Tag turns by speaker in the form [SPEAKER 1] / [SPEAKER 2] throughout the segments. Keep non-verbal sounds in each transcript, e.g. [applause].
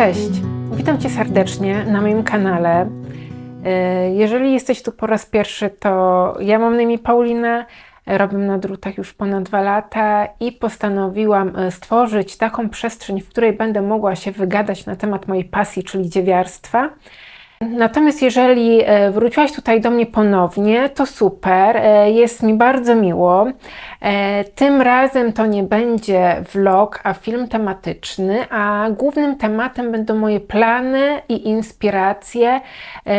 [SPEAKER 1] Cześć, witam Cię serdecznie na moim kanale. E, Jeżeli jesteś tu po raz pierwszy, to ja mam na imię Paulina, robię na drutach już ponad dwa lata i postanowiłam e, stworzyć taką przestrzeń, w której będę mogła się wygadać na temat mojej pasji, czyli dziewiarstwa. Natomiast jeżeli e, wróciłaś tutaj do mnie ponownie, to super, e, jest mi bardzo miło. E, Tym razem to nie będzie vlog, a film tematyczny, a głównym tematem będą moje plany i inspiracje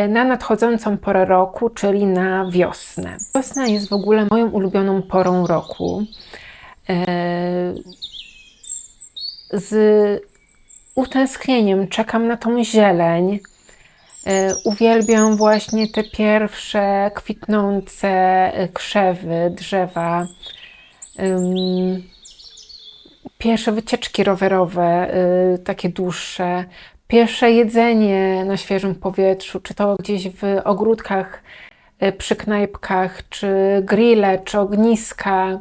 [SPEAKER 1] na nadchodzącą porę roku, czyli na wiosnę. Wiosna jest w ogóle moją ulubioną porą roku. Z utęsknieniem czekam na tą zieleń. E, Uwielbiam właśnie te pierwsze kwitnące e, krzewy, drzewa. Pierwsze wycieczki rowerowe, y, takie dłuższe. Pierwsze jedzenie na świeżym powietrzu, czy to gdzieś w ogródkach, przy knajpkach, czy grille, czy ogniska.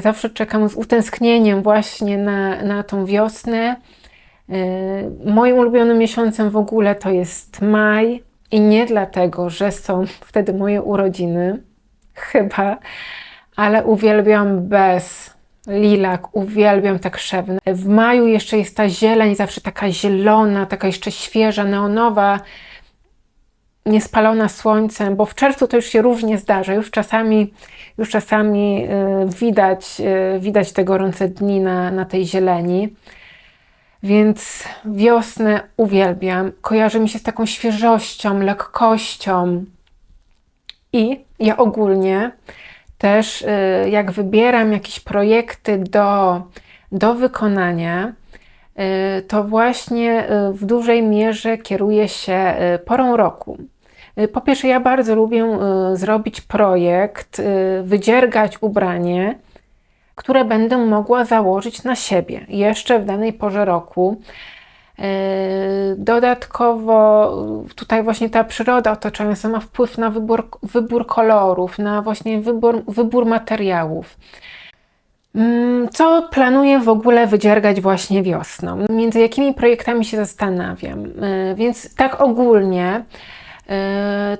[SPEAKER 1] Zawsze czekam z utęsknieniem właśnie na, na tą wiosnę. Y, Moim ulubionym miesiącem w ogóle to jest maj i nie dlatego, że są [laughs] wtedy moje urodziny, chyba, ale uwielbiam bez lilak, uwielbiam te krzewy. W maju jeszcze jest ta zieleń, zawsze taka zielona, taka jeszcze świeża, neonowa, niespalona słońcem, bo w czerwcu to już się różnie zdarza. Już czasami, już czasami y, widać, y, widać te gorące dni na, na tej zieleni. Więc wiosnę uwielbiam. Kojarzy mi się z taką świeżością, lekkością. I ja ogólnie też, y, jak wybieram jakieś projekty do, do wykonania, y, to właśnie y, w dużej mierze kieruję się porą roku. Po pierwsze, ja bardzo lubię zrobić projekt, wydziergać ubranie, które będę mogła założyć na siebie jeszcze w danej porze roku. Yy, Dodatkowo yy, tutaj właśnie ta przyroda otaczająca ma wpływ na wybór, wybór kolorów, na właśnie wybór, wybór materiałów. Mm, Co planuję w ogóle wydziergać właśnie wiosną? Między jakimi projektami się zastanawiam? Yy, Więc tak ogólnie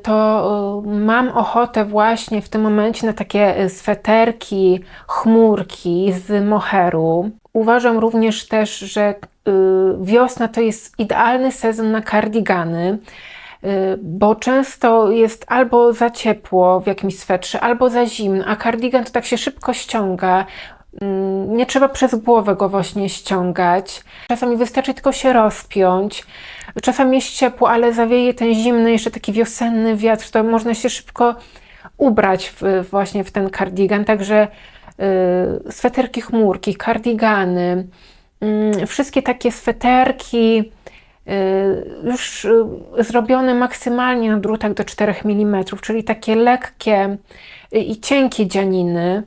[SPEAKER 1] to yy, mam ochotę właśnie w tym momencie na takie yy, sweterki, chmurki z moheru. Uważam również też, że yy, wiosna to jest idealny sezon na kardigany, bo często jest albo za ciepło w jakimś swetrze, albo za zimno, a kardigan to tak się szybko ściąga. Mm, Nie trzeba przez głowę go właśnie ściągać. Czasami wystarczy tylko się rozpiąć. Czasami jest ciepło, ale zawieje ten zimny, jeszcze taki wiosenny wiatr, to można się szybko ubrać w, właśnie w ten kardigan. Także y, sweterki chmurki, kardigany, mm, wszystkie takie sweterki y, już y, zrobione maksymalnie na drutach do 4 mm, czyli takie lekkie i cienkie dzianiny.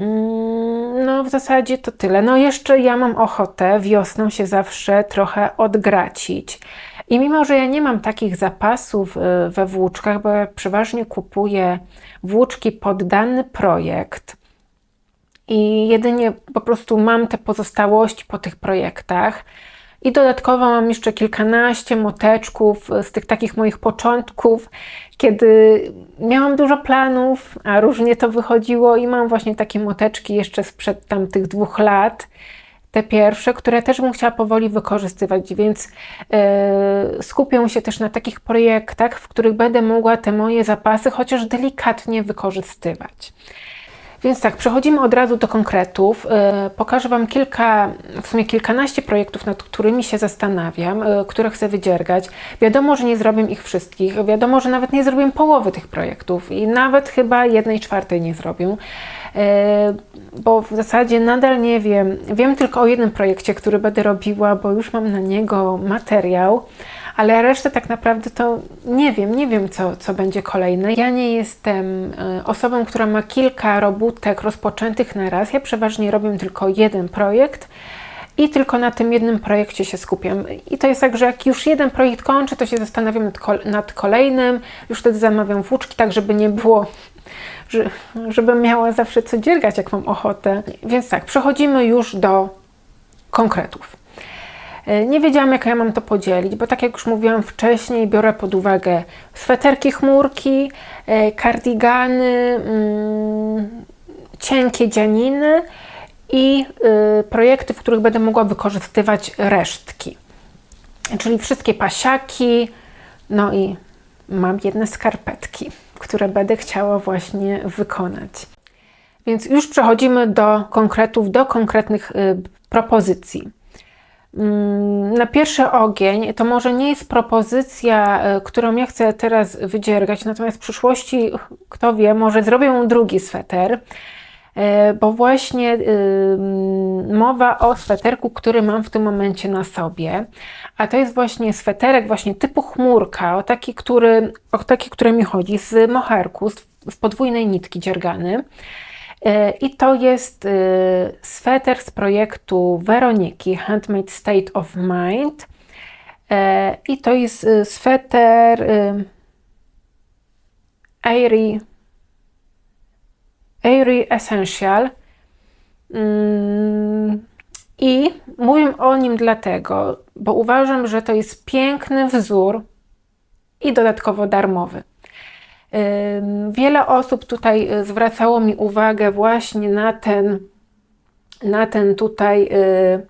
[SPEAKER 1] Mm, No, w zasadzie to tyle. No, jeszcze ja mam ochotę wiosną się zawsze trochę odgracić. I mimo, że ja nie mam takich zapasów y, we włóczkach, bo ja przeważnie kupuję włóczki pod dany projekt i jedynie po prostu mam te pozostałości po tych projektach. I dodatkowo mam jeszcze kilkanaście moteczków z tych takich moich początków, kiedy miałam dużo planów, a różnie to wychodziło, i mam właśnie takie moteczki jeszcze sprzed tamtych dwóch lat, te pierwsze, które też bym chciała powoli wykorzystywać, więc yy, skupię się też na takich projektach, w których będę mogła te moje zapasy chociaż delikatnie wykorzystywać. Więc tak, przechodzimy od razu do konkretów. E, Pokażę Wam kilka, w sumie kilkanaście projektów, nad którymi się zastanawiam, e, które chcę wydziergać. Wiadomo, że nie zrobię ich wszystkich, wiadomo, że nawet nie zrobię połowy tych projektów i nawet chyba jednej czwartej nie zrobię, E, bo w zasadzie nadal nie wiem. Wiem tylko o jednym projekcie, który będę robiła, bo już mam na niego materiał, ale resztę tak naprawdę to nie wiem, nie wiem co, co będzie kolejne. Ja nie jestem e, osobą, która ma kilka robótek rozpoczętych na raz. Ja przeważnie robię tylko jeden projekt i tylko na tym jednym projekcie się skupiam. I to jest tak, że jak już jeden projekt kończę, to się zastanawiam nad, kol- nad kolejnym, już wtedy zamawiam włóczki, tak żeby nie było, że, żebym miała zawsze co dziergać, jak mam ochotę. Więc tak, przechodzimy już do konkretów. E, Nie wiedziałam, jak ja mam to podzielić, bo tak jak już mówiłam wcześniej, biorę pod uwagę sweterki chmurki, e, kardigany, mm, cienkie dzianiny i y, projekty, w których będę mogła wykorzystywać resztki. Czyli wszystkie pasiaki, no i mam jedne skarpetki, które będę chciała właśnie wykonać. Więc już przechodzimy do konkretów, do konkretnych y, propozycji. Mm, Na pierwszy ogień to może nie jest propozycja, y, którą ja chcę teraz wydziergać, natomiast w przyszłości, kto wie, może zrobię drugi sweter, y, bo właśnie y, mm, mowa o sweterku, który mam w tym momencie na sobie, a to jest właśnie sweterek właśnie typu chmurka, o taki, który, o taki, który mi chodzi, z moherku, z podwójnej nitki dziergany. E, I to jest e, sweter z projektu Weroniki Handmade State of Mind. E, I to jest sweter Airy, Airy Essential. Mm, I mówię o nim dlatego, bo uważam, że to jest piękny wzór i dodatkowo darmowy. Wiele osób tutaj y, zwracało mi uwagę właśnie na ten, na ten tutaj y,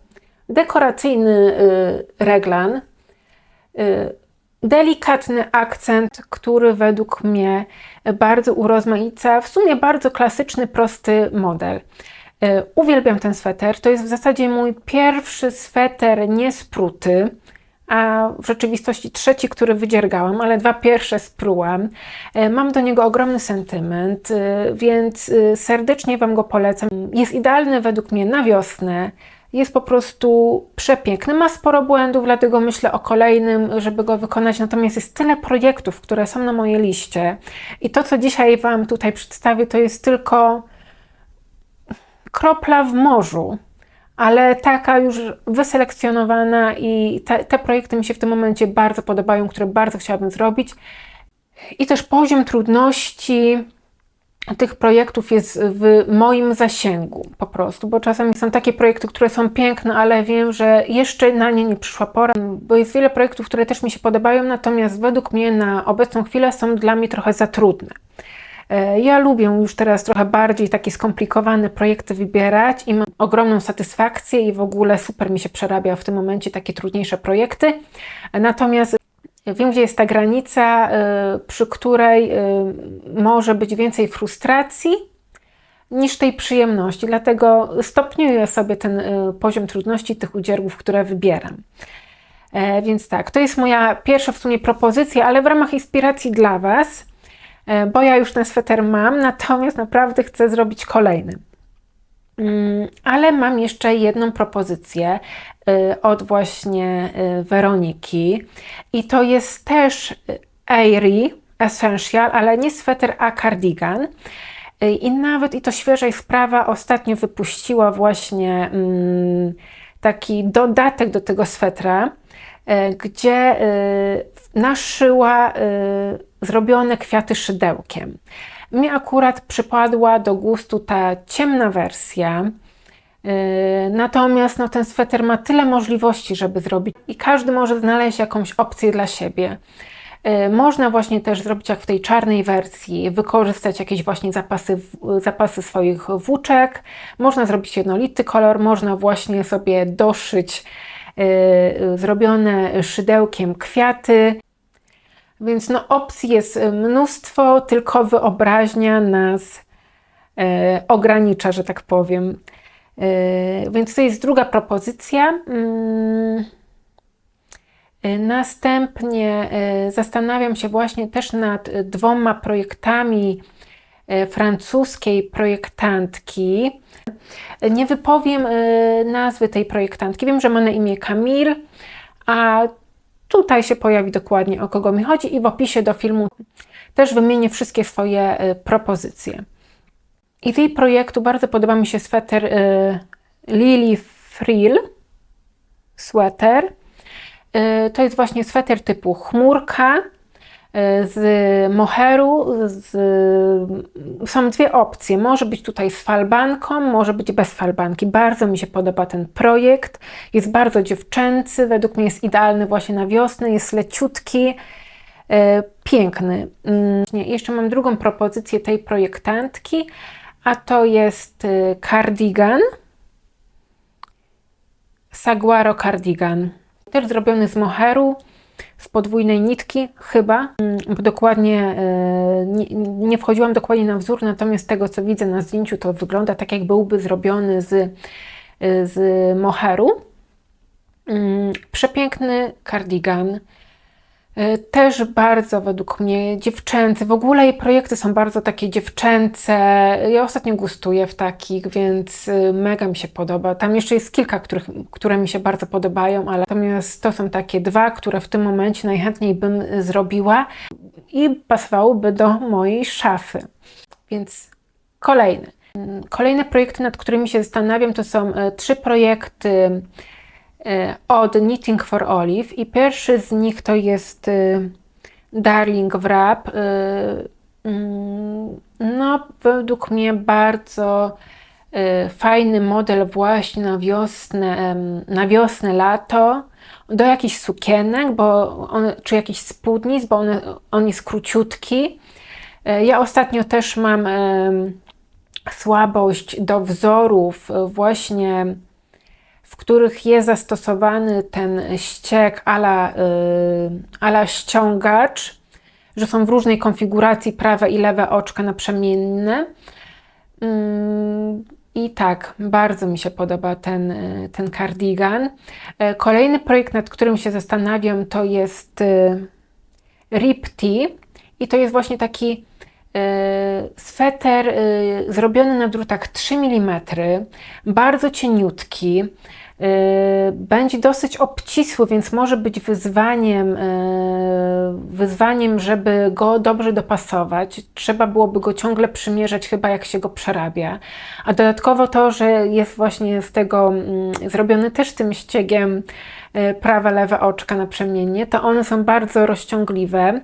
[SPEAKER 1] dekoracyjny y, reglan. Delikatny akcent, który według mnie bardzo urozmaica, w sumie bardzo klasyczny, prosty model. Uwielbiam ten sweter. To jest w zasadzie mój pierwszy sweter niespruty, a w rzeczywistości trzeci, który wydziergałam, ale dwa pierwsze sprułam. E, Mam do niego ogromny sentyment, e, więc e, serdecznie Wam go polecam. Jest idealny według mnie na wiosnę. Jest po prostu przepiękny. Ma sporo błędów, dlatego myślę o kolejnym, żeby go wykonać. Natomiast jest tyle projektów, które są na mojej liście. I to, co dzisiaj Wam tutaj przedstawię, to jest tylko kropla w morzu, ale taka już wyselekcjonowana i te, te projekty mi się w tym momencie bardzo podobają, które bardzo chciałabym zrobić. I też poziom trudności tych projektów jest w moim zasięgu po prostu, bo czasami są takie projekty, które są piękne, ale wiem, że jeszcze na nie nie przyszła pora, bo jest wiele projektów, które też mi się podobają, natomiast według mnie na obecną chwilę są dla mnie trochę za trudne. E, Ja lubię już teraz trochę bardziej takie skomplikowane projekty wybierać i mam ogromną satysfakcję i w ogóle super mi się przerabia w tym momencie takie trudniejsze projekty. Natomiast wiem, gdzie jest ta granica, e, przy której e, może być więcej frustracji niż tej przyjemności. Dlatego stopniuję sobie ten poziom trudności tych udziergów, które wybieram. Więc tak, to jest moja pierwsza w sumie propozycja, ale w ramach inspiracji dla Was, bo ja już ten sweter mam, natomiast naprawdę chcę zrobić kolejny. Mm, Ale mam jeszcze jedną propozycję y, od właśnie y, Weroniki i to jest też Airy Essential, ale nie sweter, a cardigan. I nawet, i to świeżej sprawa, ostatnio wypuściła właśnie mm, taki dodatek do tego swetra, gdzie y, naszyła y, zrobione kwiaty szydełkiem. Mi akurat przypadła do gustu ta ciemna wersja. Natomiast no, ten sweter ma tyle możliwości, żeby zrobić, i każdy może znaleźć jakąś opcję dla siebie. Można właśnie też zrobić jak w tej czarnej wersji, wykorzystać jakieś właśnie zapasy, zapasy swoich włóczek. Można zrobić jednolity kolor, można właśnie sobie doszyć zrobione szydełkiem kwiaty. Więc no, opcji jest mnóstwo, tylko wyobraźnia nas e, ogranicza, że tak powiem. E, więc to jest druga propozycja. Mm. Następnie zastanawiam się właśnie też nad dwoma projektami francuskiej projektantki. E, Nie wypowiem e, nazwy tej projektantki. Wiem, że ma na imię Camille, a tutaj się pojawi dokładnie o kogo mi chodzi i w opisie do filmu też wymienię wszystkie swoje e, propozycje. I z jej projektu bardzo podoba mi się sweter e, Lily Frill sweter. E, To jest właśnie sweter typu chmurka. E, z moheru. Z, są dwie opcje. Może być tutaj z falbanką, może być bez falbanki. Bardzo mi się podoba ten projekt. Jest bardzo dziewczęcy, według mnie jest idealny właśnie na wiosnę, jest leciutki, e, piękny. Mm, jeszcze mam drugą propozycję tej projektantki, a to jest cardigan. Saguaro cardigan. Też zrobiony z moheru, z podwójnej nitki, chyba. Mm, dokładnie e, nie, nie wchodziłam dokładnie na wzór, natomiast tego co widzę na zdjęciu, to wygląda tak, jak byłby zrobiony z, e, z moheru. Mm, przepiękny cardigan E, też bardzo według mnie dziewczęcy. W ogóle jej projekty są bardzo takie dziewczęce. Ja ostatnio gustuję w takich, więc y, mega mi się podoba. Tam jeszcze jest kilka, których, które mi się bardzo podobają, ale natomiast to są takie dwa, które w tym momencie najchętniej bym zrobiła i pasowałyby do mojej szafy. Więc kolejny. Kolejne projekty, nad którymi się zastanawiam, to są e, trzy projekty E, od Knitting for Olive i pierwszy z nich to jest e, Darling Wrap. E, mm, no, według mnie bardzo fajny model właśnie na wiosnę, na wiosnę, lato, do jakichś sukienek, bo on, czy jakichś spódnic, bo on, on jest króciutki. Ja ostatnio też mam słabość do wzorów właśnie w których jest zastosowany ten ściek ala, y, ala ściągacz, że są w różnej konfiguracji prawe i lewe oczka naprzemienne. Mm, I tak, bardzo mi się podoba ten, y, ten cardigan. E, kolejny projekt, nad którym się zastanawiam, to jest y, Rip Tee. I to jest właśnie taki sweter zrobiony na drutach 3 mm, bardzo cieniutki. Y, będzie dosyć obcisły, więc może być wyzwaniem, y, wyzwaniem, żeby go dobrze dopasować. Trzeba byłoby go ciągle przymierzać, chyba jak się go przerabia. A dodatkowo to, że jest właśnie z tego mm, zrobiony też tym ściegiem y, prawe, lewe oczka naprzemiennie, to one są bardzo rozciągliwe.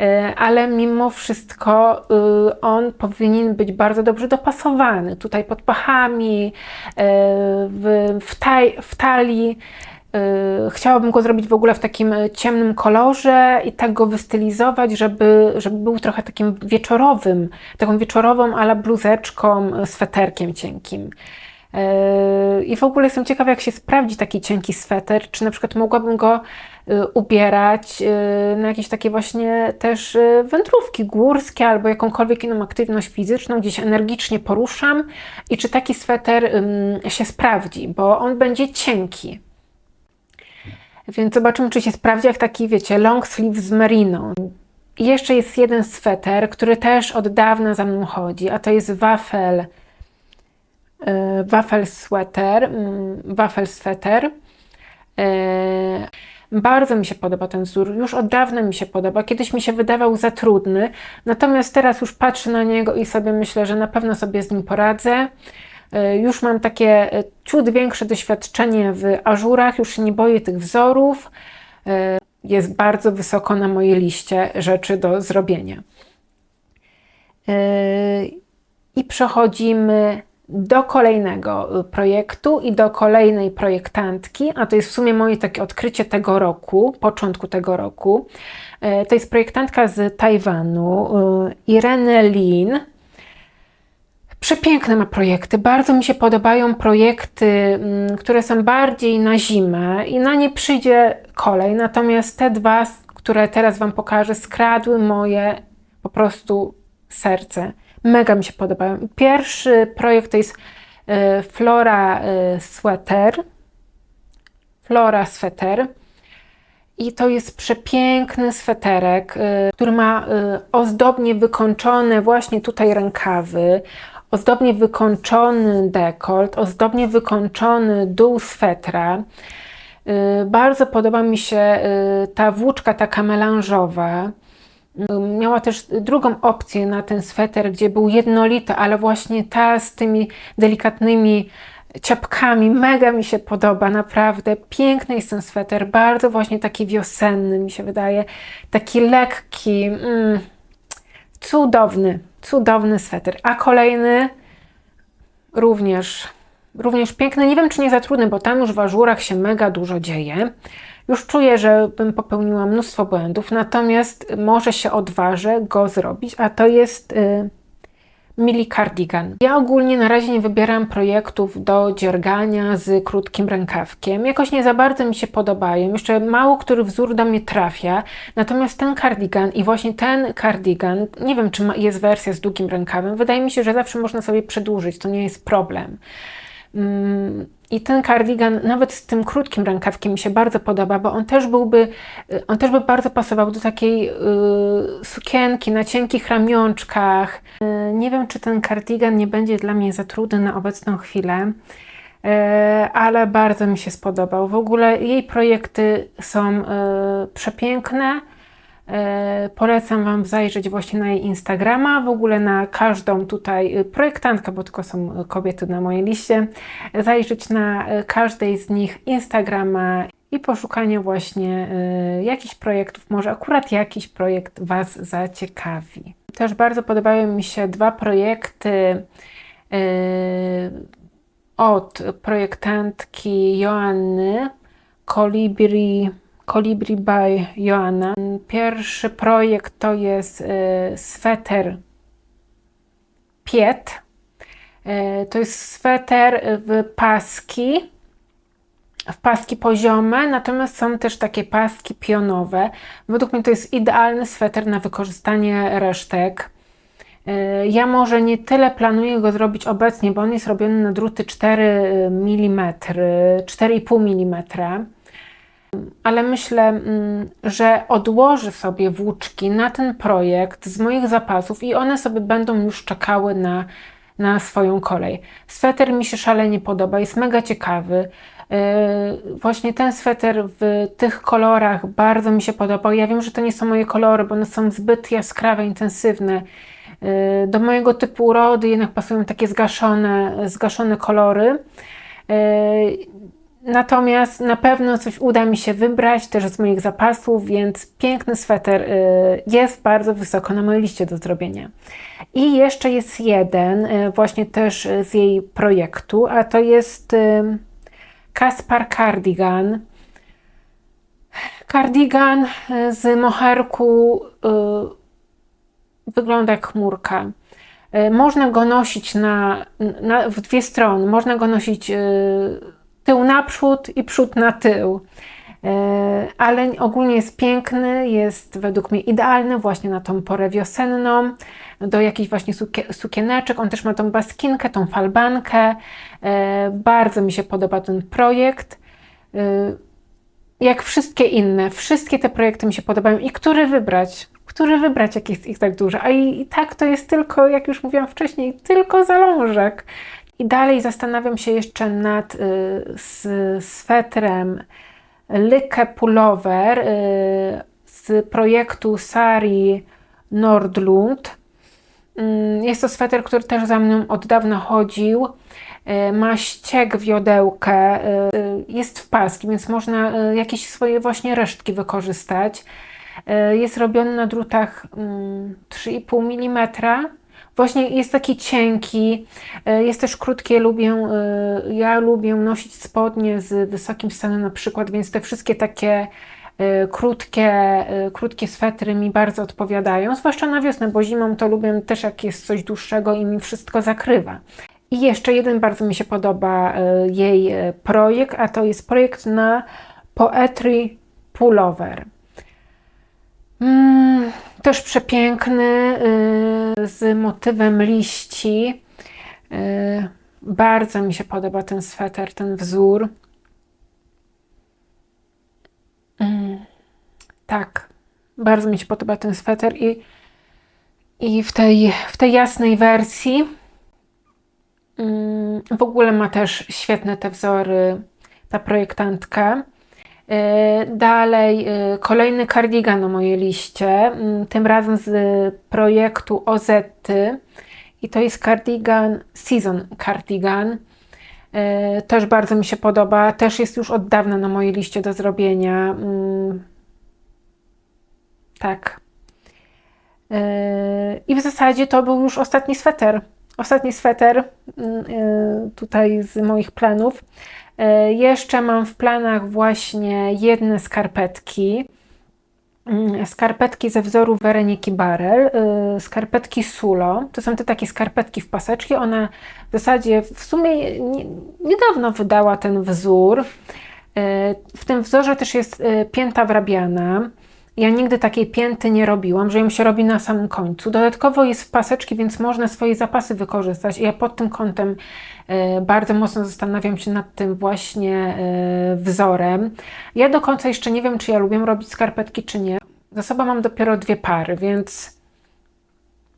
[SPEAKER 1] E, ale mimo wszystko y, on powinien być bardzo dobrze dopasowany. Tutaj pod pachami, e, w, w, taj, w talii. E, chciałabym go zrobić w ogóle w takim ciemnym kolorze i tak go wystylizować, żeby, żeby był trochę takim wieczorowym, taką wieczorową, ale bluzeczką, sweterkiem cienkim. I w ogóle jestem ciekawa, jak się sprawdzi taki cienki sweter, czy na przykład mogłabym go y, ubierać y, na jakieś takie właśnie też y, wędrówki górskie albo jakąkolwiek inną aktywność fizyczną, gdzieś energicznie poruszam i czy taki sweter się sprawdzi, bo on będzie cienki. Więc zobaczymy, czy się sprawdzi, jak taki, wiecie, long sleeve z merino. I jeszcze jest jeden sweter, który też od dawna za mną chodzi, a to jest wafel wafel sweater, mm, wafel sweter. E, bardzo mi się podoba ten wzór, już od dawna mi się podoba. Kiedyś mi się wydawał za trudny, natomiast teraz już patrzę na niego i sobie myślę, że na pewno sobie z nim poradzę. E, już mam takie ciut większe doświadczenie w ażurach, już nie boję tych wzorów. Jest bardzo wysoko na mojej liście rzeczy do zrobienia. I przechodzimy do kolejnego y, projektu i do kolejnej projektantki, a to jest w sumie moje takie odkrycie tego roku, początku tego roku. E, to jest projektantka z Tajwanu, y, Irene Lin. Przepiękne ma projekty, bardzo mi się podobają projekty, mm, które są bardziej na zimę i na nie przyjdzie kolej, natomiast te dwa, które teraz Wam pokażę, skradły moje po prostu serce. Mega mi się podobają. Pierwszy projekt to jest e, Flora e, Sweater. Flora Sweater. I to jest przepiękny sweterek, e, który ma ozdobnie wykończone właśnie tutaj rękawy, ozdobnie wykończony dekolt, ozdobnie wykończony dół swetra. Bardzo podoba mi się ta włóczka taka melanżowa. Miała też drugą opcję na ten sweter, gdzie był jednolity, ale właśnie ta z tymi delikatnymi ciapkami. Mega mi się podoba, naprawdę. Piękny jest ten sweter, bardzo właśnie taki wiosenny mi się wydaje. Taki lekki, mm, cudowny, cudowny sweter. A kolejny również, również piękny. Nie wiem, czy nie za trudny, bo tam już w ażurach się mega dużo dzieje. Już czuję, że bym popełniła mnóstwo błędów, natomiast może się odważę go zrobić, a to jest... Y Mili Cardigan. Ja ogólnie na razie nie wybieram projektów do dziergania z krótkim rękawkiem. Jakoś nie za bardzo mi się podobają. Jeszcze mało który wzór do mnie trafia. Natomiast ten cardigan i właśnie ten cardigan, nie wiem czy jest wersja z długim rękawem, wydaje mi się, że zawsze można sobie przedłużyć, to nie jest problem. Mm, I ten kardigan, nawet z tym krótkim rękawkiem, mi się bardzo podoba, bo on też byłby, on też by bardzo pasował do takiej y, sukienki na cienkich ramionczkach. Y, nie wiem, czy ten kardigan nie będzie dla mnie za trudny na obecną chwilę, y, ale bardzo mi się spodobał. W ogóle jej projekty są y, przepiękne. E, polecam Wam zajrzeć właśnie na jej Instagrama, w ogóle na każdą tutaj y, projektantkę, bo tylko są kobiety na mojej liście, zajrzeć na y, każdej z nich Instagrama i poszukanie właśnie y, jakichś projektów, może akurat jakiś projekt Was zaciekawi. Też bardzo podobały mi się dwa projekty od projektantki Joanny Colibri Colibri by Joanna. Pierwszy projekt to jest y, sweter Piet. Y, to jest sweter w paski, w paski poziome, natomiast są też takie paski pionowe. Według mnie to jest idealny sweter na wykorzystanie resztek. Y, ja może nie tyle planuję go zrobić obecnie, bo on jest robiony na druty 4 mm, 4,5 mm ale myślę, mm, że odłożę sobie włóczki na ten projekt z moich zapasów i one sobie będą już czekały na, na swoją kolej. Sweter mi się szalenie podoba, jest mega ciekawy. Yy, właśnie ten sweter w tych kolorach bardzo mi się podobał. Ja wiem, że to nie są moje kolory, bo one są zbyt jaskrawe, intensywne. Yy, do mojego typu urody jednak pasują takie zgaszone, zgaszone kolory. Natomiast na pewno coś uda mi się wybrać też z moich zapasów, więc piękny sweter y, jest bardzo wysoko na mojej liście do zrobienia. I jeszcze jest jeden, y, właśnie też z jej projektu, a to jest Kaspar Cardigan. Cardigan y, z moherku wygląda jak chmurka. Można go nosić na, na, w dwie strony. Można go nosić tył naprzód i przód na tył. E, ale ogólnie jest piękny, jest według mnie idealny właśnie na tą porę wiosenną, do jakichś właśnie sukieneczek. On też ma tą baskinkę, tą falbankę. E, bardzo mi się podoba ten projekt. E, jak wszystkie inne, wszystkie te projekty mi się podobają i który wybrać? Który wybrać, jak jest ich tak dużo? A i, i tak to jest tylko, jak już mówiłam wcześniej, tylko zalążek. I dalej zastanawiam się jeszcze nad y, swetrem Lykke Pullover y, z projektu Sari Nordlund. Y, jest to sweter, który też za mną od dawna chodził. Y, ma ścieg wiodełkę, y, jest w paski, więc można y, jakieś swoje właśnie resztki wykorzystać. Jest robiony na drutach 3,5 mm Właśnie jest taki cienki, e, jest też krótkie, lubię, e, ja lubię nosić spodnie z wysokim stanem na przykład, więc te wszystkie takie e, krótkie, krótkie swetry mi bardzo odpowiadają, zwłaszcza na wiosnę, bo zimą to lubię też jak jest coś dłuższego i mi wszystko zakrywa. I jeszcze jeden bardzo mi się podoba jej projekt, a to jest projekt na Poetry Pullover. Mm, też przepiękny, y, z motywem liści. Y, bardzo mi się podoba ten sweter, ten wzór. Mm, tak, bardzo mi się podoba ten sweter i, i w, tej, w tej jasnej wersji mm, w ogóle ma też świetne te wzory ta projektantka. E, dalej e, kolejny kardigan na mojej liście, tym razem z projektu Ozety i to jest cardigan, season cardigan. E, też bardzo mi się podoba. Też jest już od dawna na mojej liście do zrobienia. Tak. I w zasadzie to był już ostatni sweter. Ostatni sweter tutaj z moich planów. Jeszcze mam w planach właśnie jedne skarpetki. Mm, skarpetki ze wzoru Weroniki Barel, y, skarpetki Sulo. To są te takie skarpetki w paseczki. Ona w zasadzie w sumie niedawno wydała ten wzór. Y, w tym wzorze też jest y, pięta wrabiana. Ja nigdy takiej pięty nie robiłam, że ją się robi na samym końcu. Dodatkowo jest w paseczki, więc można swoje zapasy wykorzystać. I ja pod tym kątem bardzo mocno zastanawiam się nad tym właśnie wzorem. Ja do końca jeszcze nie wiem, czy ja lubię robić skarpetki, czy nie. Za sobą mam dopiero dwie pary, więc.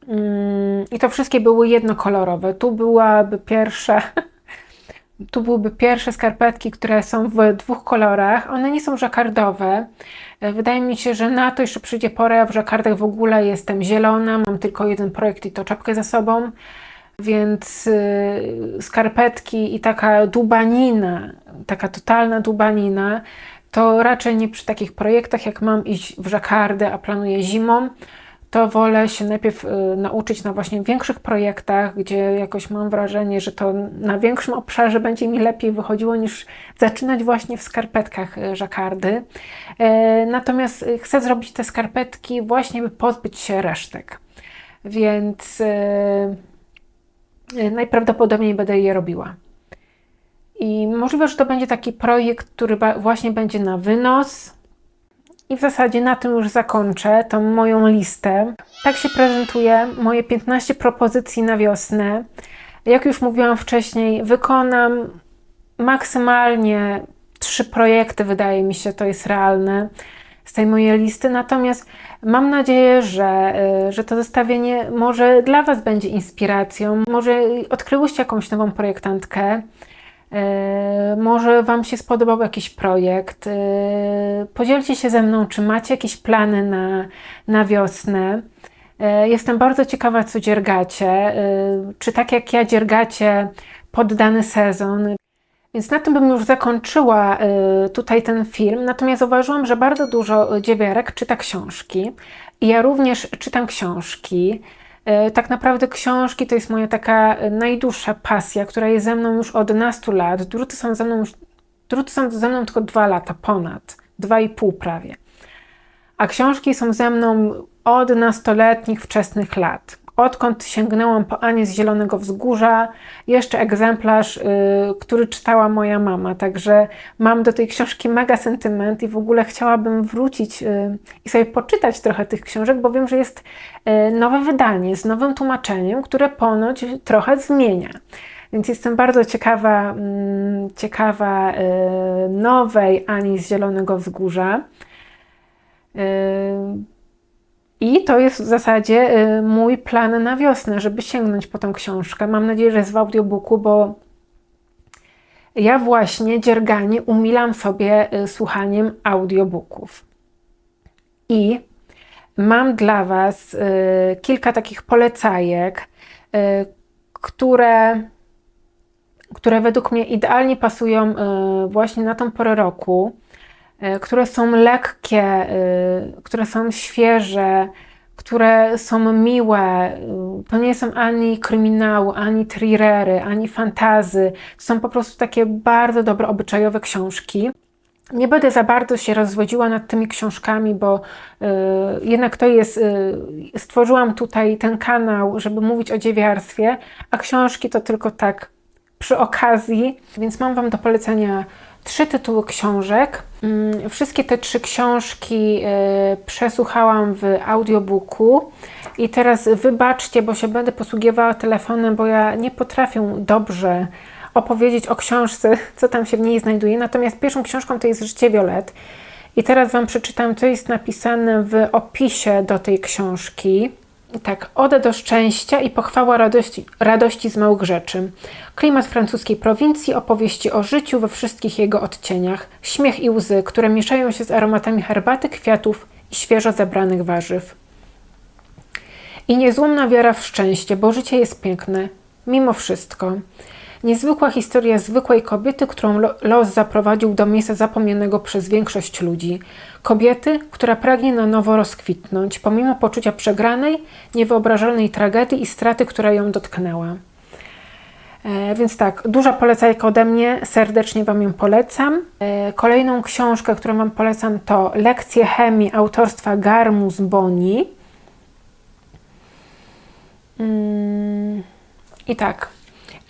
[SPEAKER 1] Mm, I to wszystkie były jednokolorowe. Tu byłaby pierwsza. [laughs] Tu byłyby pierwsze skarpetki, które są w dwóch kolorach. One nie są żakardowe. Wydaje mi się, że na to jeszcze przyjdzie pora. Ja w żakardach w ogóle jestem zielona. Mam tylko jeden projekt i to czapkę za sobą. Więc y, skarpetki i taka dubanina, taka totalna dubanina, to raczej nie przy takich projektach, jak mam iść w żakardę, a planuję zimą, to wolę się najpierw y, nauczyć na właśnie większych projektach, gdzie jakoś mam wrażenie, że to na większym obszarze będzie mi lepiej wychodziło niż zaczynać właśnie w skarpetkach y, żakardy. E, natomiast y, chcę zrobić te skarpetki właśnie, by pozbyć się resztek. Więc najprawdopodobniej będę je robiła. I możliwe, że to będzie taki projekt, który właśnie będzie na wynos. I w zasadzie na tym już zakończę tą moją listę. Tak się prezentuje moje 15 propozycji na wiosnę. Jak już mówiłam wcześniej, wykonam maksymalnie trzy projekty, wydaje mi się, to jest realne z tej mojej listy. Natomiast mam nadzieję, że, y, że to zestawienie może dla Was będzie inspiracją. Może odkryłyście jakąś nową projektantkę. E, może Wam się spodobał jakiś projekt. E, podzielcie się ze mną, czy macie jakieś plany na, na wiosnę. E, jestem bardzo ciekawa, co dziergacie. Czy tak jak ja dziergacie pod dany sezon. Więc na tym bym już zakończyła tutaj ten film. Natomiast zauważyłam, że bardzo dużo dziewierek czyta książki. I ja również czytam książki. E, tak naprawdę książki to jest moja taka e, najdłuższa pasja, która jest ze mną już od nastu lat. Druty są ze mną już, druty są ze mną tylko dwa lata, ponad, dwa i pół prawie. A książki są ze mną od nastoletnich, wczesnych lat odkąd sięgnęłam po Anię z Zielonego Wzgórza, jeszcze egzemplarz, y, który czytała moja mama. Także mam do tej książki mega sentyment i w ogóle chciałabym wrócić y, i sobie poczytać trochę tych książek, bo wiem, że jest y, nowe wydanie z nowym tłumaczeniem, które ponoć trochę zmienia. Więc jestem bardzo ciekawa, mm, ciekawa nowej Ani z Zielonego Wzgórza. I to jest w zasadzie y, mój plan na wiosnę, żeby sięgnąć po tą książkę. Mam nadzieję, że jest w audiobooku, bo ja właśnie dzierganie umilam sobie y, słuchaniem audiobooków. I mam dla Was y, kilka takich polecajek, które, które według mnie idealnie pasują właśnie na tą porę roku. E, które są lekkie, e, które są świeże, które są miłe. E, to nie są ani kryminały, ani thrillery, ani fantazy. To są po prostu takie bardzo dobre, obyczajowe książki. Nie będę za bardzo się rozwodziła nad tymi książkami, bo y, jednak to jest. Y, stworzyłam tutaj ten kanał, żeby mówić o dziewiarstwie, a książki to tylko tak przy okazji, więc mam Wam do polecenia trzy tytuły książek. Mm, wszystkie te trzy książki y, przesłuchałam w audiobooku i teraz wybaczcie, bo się będę posługiwała telefonem, bo ja nie potrafię dobrze opowiedzieć o książce, [laughs] co tam się w niej znajduje. Natomiast pierwszą książką to jest Życie Violet. I teraz Wam przeczytam, co jest napisane w opisie do tej książki. Tak, Oda do szczęścia i pochwała radości, radości z małych rzeczy. Klimat francuskiej prowincji, opowieści o życiu we wszystkich jego odcieniach, śmiech i łzy, które mieszają się z aromatami herbaty, kwiatów i świeżo zebranych warzyw. I niezłomna wiara w szczęście, bo życie jest piękne, mimo wszystko. Niezwykła historia zwykłej kobiety, którą lo- los zaprowadził do miejsca zapomnianego przez większość ludzi. Kobiety, która pragnie na nowo rozkwitnąć, pomimo poczucia przegranej, niewyobrażalnej tragedii i straty, która ją dotknęła. E, Więc tak, duża polecajka ode mnie, serdecznie Wam ją polecam. E, Kolejną książkę, którą Wam polecam to Lekcje chemii autorstwa Garmus Boni. Mm, I tak,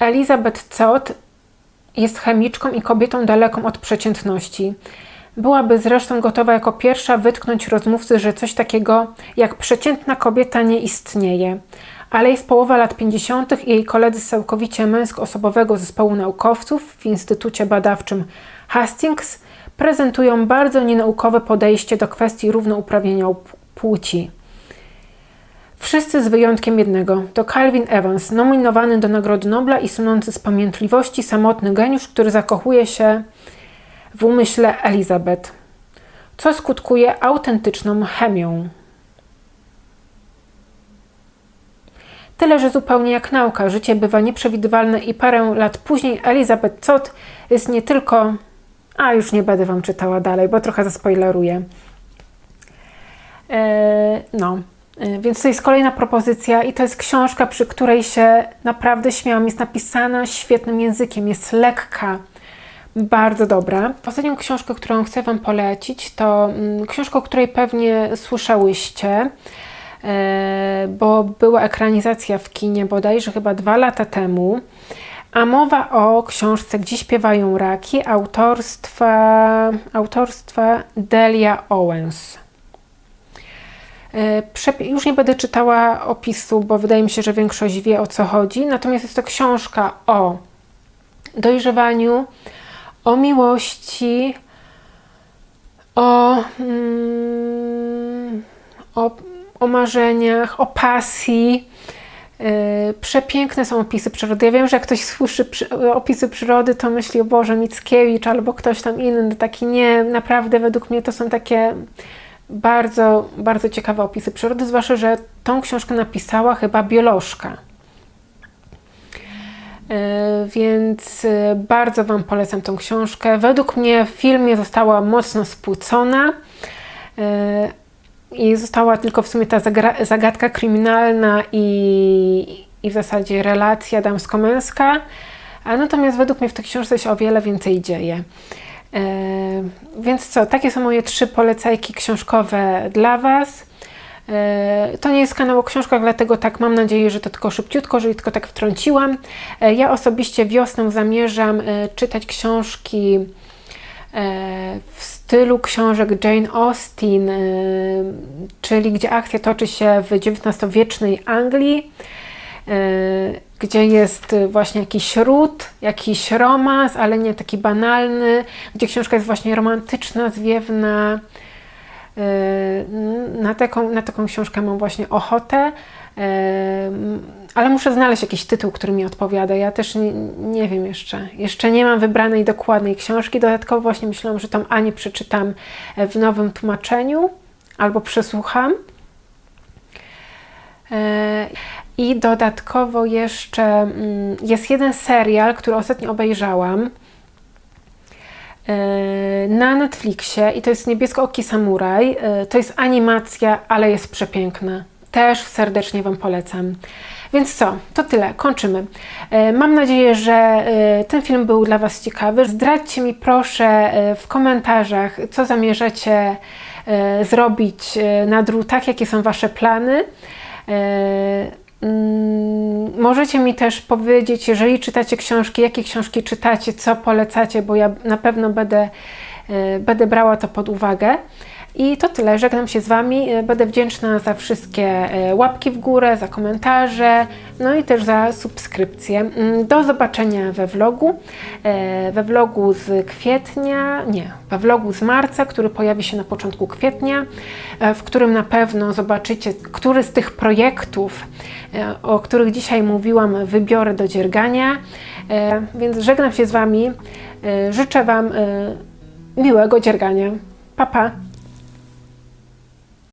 [SPEAKER 1] Elizabeth Zott jest chemiczką i kobietą daleką od przeciętności. Byłaby zresztą gotowa jako pierwsza wytknąć rozmówcy, że coś takiego jak przeciętna kobieta nie istnieje. Ale jest połowa lat 50. i jej koledzy z całkowicie męsko-osobowego zespołu naukowców w Instytucie Badawczym Hastings prezentują bardzo nienaukowe podejście do kwestii równouprawnienia płci. Wszyscy z wyjątkiem jednego. To Calvin Evans, nominowany do Nagrody Nobla i sunący z pamiętliwości samotny geniusz, który zakochuje się w umyśle Elizabeth, co skutkuje autentyczną chemią. Tyle, że zupełnie jak nauka, życie bywa nieprzewidywalne i parę lat później Elizabeth Zott jest nie tylko... A, już nie będę Wam czytała dalej, bo trochę zaspoileruję. E, no, więc to jest kolejna propozycja i to jest książka, przy której się naprawdę śmiałam. Jest napisana świetnym językiem, jest lekka, bardzo dobra. Ostatnią książkę, którą chcę Wam polecić, to mm, książka, o której pewnie słyszałyście, e, bo była ekranizacja w kinie bodajże chyba dwa lata temu. A mowa o książce Gdzie śpiewają raki autorstwa, autorstwa Delia Owens. E, Już nie będę czytała opisu, bo wydaje mi się, że większość wie o co chodzi. Natomiast jest to książka o dojrzewaniu, o miłości, o, mm, o, o marzeniach, o pasji. Yy, Przepiękne są opisy przyrody. Ja wiem, że jak ktoś słyszy przy, opisy przyrody, to myśli o Boże Mickiewicz albo ktoś tam inny. Taki nie, naprawdę według mnie to są takie bardzo, bardzo ciekawe opisy przyrody, zwłaszcza, że tą książkę napisała chyba biolożka. E, Więc e, bardzo Wam polecam tą książkę. Według mnie w filmie została mocno spłucona e, i została tylko w sumie ta zagadka kryminalna i, i w zasadzie relacja damsko-męska. A natomiast według mnie w tej książce się o wiele więcej dzieje. E, Więc co, takie są moje trzy polecajki książkowe dla Was. E, To nie jest kanał o książkach, dlatego tak mam nadzieję, że to tylko szybciutko, że tylko tak wtrąciłam. E, Ja osobiście wiosną zamierzam czytać książki w stylu książek Jane Austen, czyli gdzie akcja toczy się w XIX-wiecznej Anglii, gdzie jest właśnie jakiś ród, jakiś romans, ale nie taki banalny, gdzie książka jest właśnie romantyczna, zwiewna. Yy, Na taką, na taką książkę mam właśnie ochotę, yy, ale muszę znaleźć jakiś tytuł, który mi odpowiada. Ja też nie, nie wiem jeszcze. Jeszcze nie mam wybranej dokładnej książki. Dodatkowo właśnie myślałam, że tą Anię przeczytam w nowym tłumaczeniu albo przesłucham. I dodatkowo jeszcze mm, jest jeden serial, który ostatnio obejrzałam e, na Netflixie i to jest Niebieskooki Samuraj. E, To jest animacja, ale jest przepiękna. Też serdecznie Wam polecam. Więc co, to tyle, kończymy. E, Mam nadzieję, że ten film był dla Was ciekawy. Zdradźcie mi proszę w komentarzach, co zamierzacie zrobić na drutach, jakie są Wasze plany. Mm, Możecie mi też powiedzieć, jeżeli czytacie książki, jakie książki czytacie, co polecacie, bo ja na pewno będę, e, będę brała to pod uwagę. I to tyle. Żegnam się z Wami. E, Będę wdzięczna za wszystkie e, łapki w górę, za komentarze, no i też za subskrypcję. Mm, Do zobaczenia we vlogu. We vlogu z kwietnia, nie, we vlogu z marca, który pojawi się na początku kwietnia, w którym na pewno zobaczycie, który z tych projektów, o których dzisiaj mówiłam, wybiorę do dziergania. E, Więc żegnam się z Wami. E, Życzę Wam e, miłego dziergania. Pa, pa.